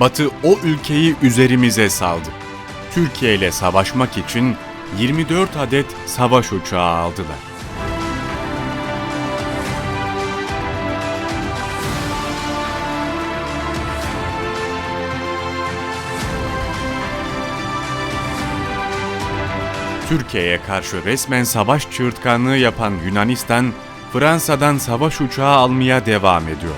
Batı o ülkeyi üzerimize saldı. Türkiye ile savaşmak için 24 adet savaş uçağı aldılar. Türkiye'ye karşı resmen savaş çığırtkanlığı yapan Yunanistan, Fransa'dan savaş uçağı almaya devam ediyor.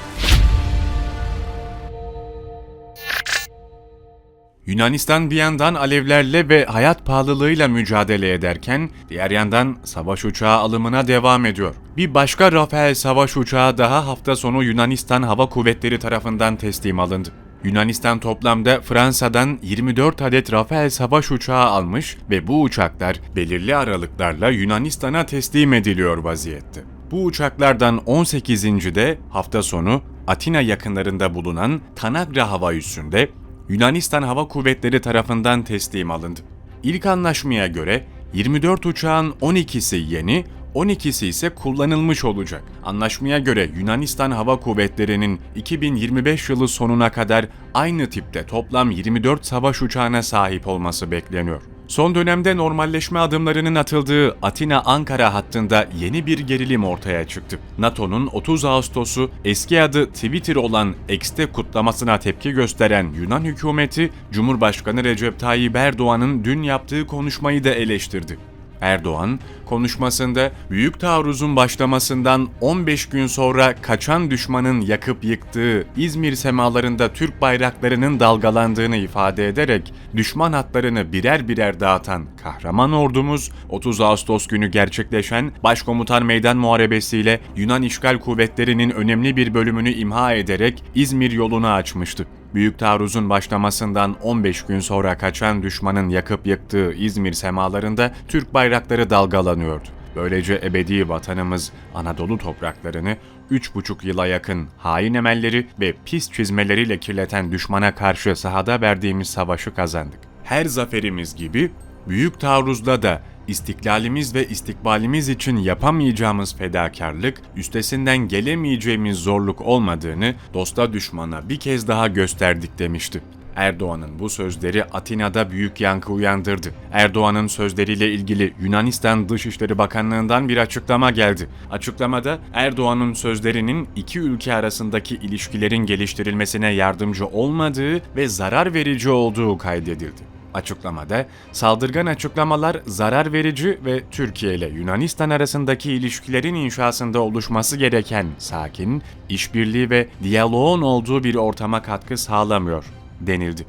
Yunanistan bir yandan alevlerle ve hayat pahalılığıyla mücadele ederken, diğer yandan savaş uçağı alımına devam ediyor. Bir başka Rafael savaş uçağı daha hafta sonu Yunanistan Hava Kuvvetleri tarafından teslim alındı. Yunanistan toplamda Fransa'dan 24 adet Rafael savaş uçağı almış ve bu uçaklar belirli aralıklarla Yunanistan'a teslim ediliyor vaziyette. Bu uçaklardan 18'inci de hafta sonu Atina yakınlarında bulunan Tanagra hava üssünde Yunanistan Hava Kuvvetleri tarafından teslim alındı. İlk anlaşmaya göre 24 uçağın 12'si yeni, 12'si ise kullanılmış olacak. Anlaşmaya göre Yunanistan Hava Kuvvetleri'nin 2025 yılı sonuna kadar aynı tipte toplam 24 savaş uçağına sahip olması bekleniyor. Son dönemde normalleşme adımlarının atıldığı Atina-Ankara hattında yeni bir gerilim ortaya çıktı. NATO'nun 30 Ağustos'u eski adı Twitter olan X'te kutlamasına tepki gösteren Yunan hükümeti, Cumhurbaşkanı Recep Tayyip Erdoğan'ın dün yaptığı konuşmayı da eleştirdi. Erdoğan, konuşmasında büyük taarruzun başlamasından 15 gün sonra kaçan düşmanın yakıp yıktığı İzmir semalarında Türk bayraklarının dalgalandığını ifade ederek düşman hatlarını birer birer dağıtan kahraman ordumuz 30 Ağustos günü gerçekleşen Başkomutan Meydan Muharebesiyle Yunan işgal kuvvetlerinin önemli bir bölümünü imha ederek İzmir yolunu açmıştı. Büyük taarruzun başlamasından 15 gün sonra kaçan düşmanın yakıp yıktığı İzmir semalarında Türk bayrakları dalgalanıyordu. Böylece ebedi vatanımız Anadolu topraklarını 3,5 yıla yakın hain emelleri ve pis çizmeleriyle kirleten düşmana karşı sahada verdiğimiz savaşı kazandık. Her zaferimiz gibi büyük taarruzda da istiklalimiz ve istikbalimiz için yapamayacağımız fedakarlık, üstesinden gelemeyeceğimiz zorluk olmadığını dosta düşmana bir kez daha gösterdik demişti. Erdoğan'ın bu sözleri Atina'da büyük yankı uyandırdı. Erdoğan'ın sözleriyle ilgili Yunanistan Dışişleri Bakanlığı'ndan bir açıklama geldi. Açıklamada Erdoğan'ın sözlerinin iki ülke arasındaki ilişkilerin geliştirilmesine yardımcı olmadığı ve zarar verici olduğu kaydedildi. Açıklamada saldırgan açıklamalar zarar verici ve Türkiye ile Yunanistan arasındaki ilişkilerin inşasında oluşması gereken sakin, işbirliği ve diyaloğun olduğu bir ortama katkı sağlamıyor denildi.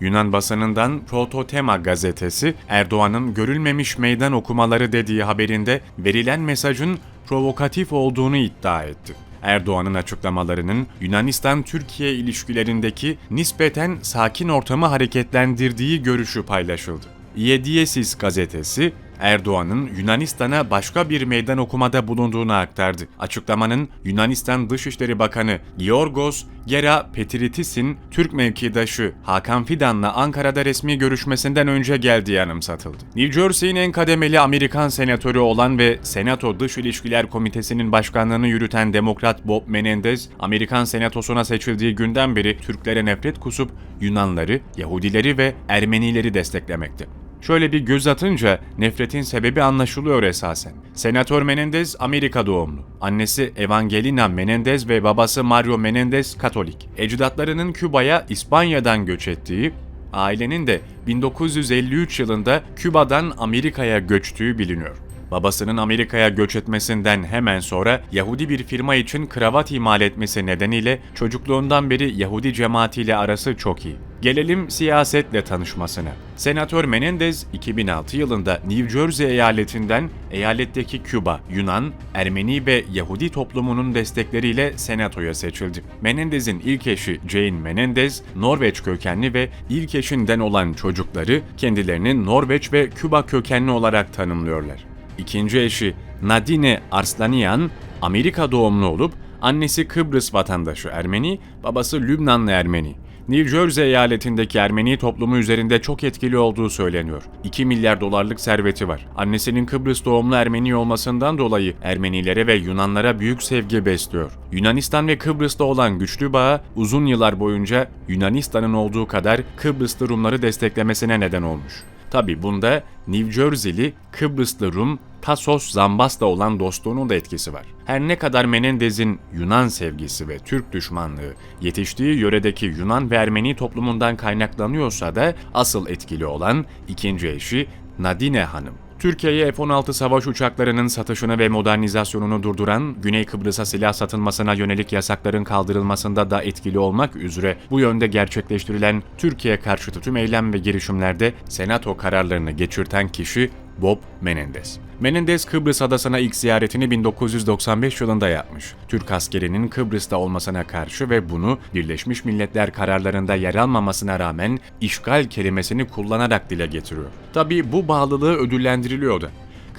Yunan basınından Prototema gazetesi Erdoğan'ın görülmemiş meydan okumaları dediği haberinde verilen mesajın provokatif olduğunu iddia etti. Erdoğan'ın açıklamalarının Yunanistan-Türkiye ilişkilerindeki nispeten sakin ortamı hareketlendirdiği görüşü paylaşıldı. Iediesis gazetesi Erdoğan'ın Yunanistan'a başka bir meydan okumada bulunduğunu aktardı. Açıklamanın Yunanistan Dışişleri Bakanı Georgos Gerapetritis'in Türk mevkidaşı Hakan Fidan'la Ankara'da resmi görüşmesinden önce geldiği anımsatıldı. New Jersey'in en kademeli Amerikan senatörü olan ve Senato Dış İlişkiler Komitesi'nin başkanlığını yürüten Demokrat Bob Menendez, Amerikan Senatosu'na seçildiği günden beri Türklere nefret kusup Yunanları, Yahudileri ve Ermenileri desteklemekte. Şöyle bir göz atınca nefretin sebebi anlaşılıyor esasen. Senatör Menendez Amerika doğumlu. Annesi Evangelina Menendez ve babası Mario Menendez Katolik. Ecdatlarının Küba'ya İspanya'dan göç ettiği, ailenin de 1953 yılında Küba'dan Amerika'ya göçtüğü biliniyor. Babasının Amerika'ya göç etmesinden hemen sonra Yahudi bir firma için kravat imal etmesi nedeniyle çocukluğundan beri Yahudi cemaatiyle arası çok iyi. Gelelim siyasetle tanışmasına. Senatör Menendez 2006 yılında New Jersey eyaletinden eyaletteki Küba, Yunan, Ermeni ve Yahudi toplumunun destekleriyle senatoya seçildi. Menendez'in ilk eşi Jane Menendez, Norveç kökenli ve ilk eşinden olan çocukları kendilerini Norveç ve Küba kökenli olarak tanımlıyorlar. İkinci eşi Nadine Arslanyan Amerika doğumlu olup annesi Kıbrıs vatandaşı Ermeni, babası Lübnanlı Ermeni. New Jersey eyaletindeki Ermeni toplumu üzerinde çok etkili olduğu söyleniyor. 2 milyar dolarlık serveti var. Annesinin Kıbrıs doğumlu Ermeni olmasından dolayı Ermenilere ve Yunanlara büyük sevgi besliyor. Yunanistan ve Kıbrıs'ta olan güçlü bağı uzun yıllar boyunca Yunanistan'ın olduğu kadar Kıbrıslı Rumları desteklemesine neden olmuş. Tabi bunda New Jersey'li Kıbrıslı Rum Tasos Zambas'ta olan dostluğunun da etkisi var. Her ne kadar Menendez'in Yunan sevgisi ve Türk düşmanlığı yetiştiği yöredeki Yunan ve Ermeni toplumundan kaynaklanıyorsa da asıl etkili olan ikinci eşi Nadine Hanım. Türkiye'ye F-16 savaş uçaklarının satışını ve modernizasyonunu durduran, Güney Kıbrıs'a silah satılmasına yönelik yasakların kaldırılmasında da etkili olmak üzere bu yönde gerçekleştirilen Türkiye karşıtı tüm eylem ve girişimlerde senato kararlarını geçirten kişi Bob Menendez. Menendez Kıbrıs adasına ilk ziyaretini 1995 yılında yapmış. Türk askerinin Kıbrıs'ta olmasına karşı ve bunu Birleşmiş Milletler kararlarında yer almamasına rağmen işgal kelimesini kullanarak dile getiriyor. Tabi bu bağlılığı ödüllendiriliyordu.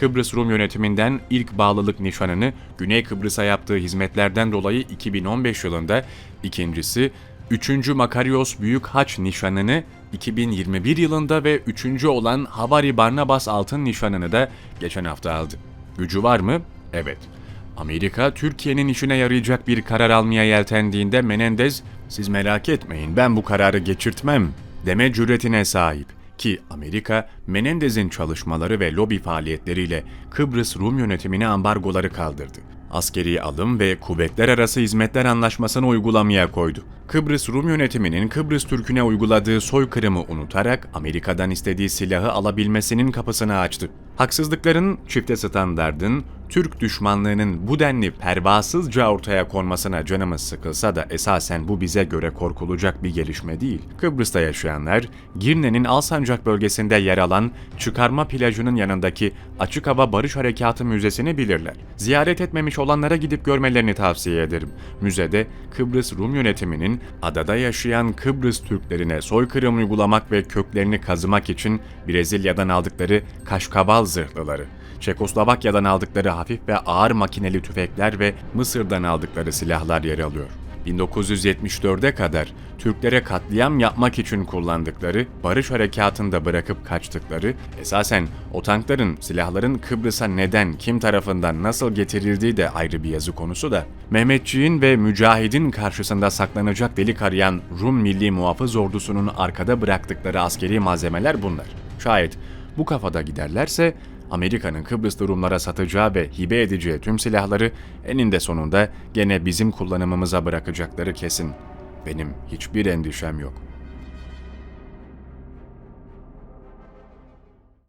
Kıbrıs Rum yönetiminden ilk bağlılık nişanını Güney Kıbrıs'a yaptığı hizmetlerden dolayı 2015 yılında, ikincisi 3. Makarios Büyük Haç nişanını 2021 yılında ve 3. olan Havari Barnabas Altın nişanını da geçen hafta aldı. Gücü var mı? Evet. Amerika, Türkiye'nin işine yarayacak bir karar almaya yeltendiğinde Menendez, siz merak etmeyin ben bu kararı geçirtmem deme cüretine sahip ki Amerika, Menendez'in çalışmaları ve lobi faaliyetleriyle Kıbrıs Rum yönetimine ambargoları kaldırdı. Askeri alım ve kuvvetler arası hizmetler anlaşmasını uygulamaya koydu. Kıbrıs Rum yönetiminin Kıbrıs Türk'üne uyguladığı soykırımı unutarak Amerika'dan istediği silahı alabilmesinin kapısını açtı. Haksızlıkların, çifte standardın, Türk düşmanlığının bu denli pervasızca ortaya konmasına canımız sıkılsa da esasen bu bize göre korkulacak bir gelişme değil. Kıbrıs'ta yaşayanlar, Girne'nin Alsancak bölgesinde yer alan Çıkarma plajının yanındaki Açık Hava Barış Harekatı Müzesi'ni bilirler. Ziyaret etmemiş olanlara gidip görmelerini tavsiye ederim. Müzede Kıbrıs Rum yönetiminin adada yaşayan Kıbrıs Türklerine soykırım uygulamak ve köklerini kazımak için Brezilya'dan aldıkları Kaşkabal zırhlıları, Çekoslovakya'dan aldıkları hafif ve ağır makineli tüfekler ve Mısır'dan aldıkları silahlar yer alıyor. 1974'e kadar Türklere katliam yapmak için kullandıkları, barış harekatında bırakıp kaçtıkları, esasen o tankların, silahların Kıbrıs'a neden, kim tarafından nasıl getirildiği de ayrı bir yazı konusu da, Mehmetçiğin ve Mücahid'in karşısında saklanacak delik arayan Rum Milli Muhafız Ordusu'nun arkada bıraktıkları askeri malzemeler bunlar. Şayet bu kafada giderlerse Amerika'nın Kıbrıslı Rumlara satacağı ve hibe edeceği tüm silahları eninde sonunda gene bizim kullanımımıza bırakacakları kesin. Benim hiçbir endişem yok.''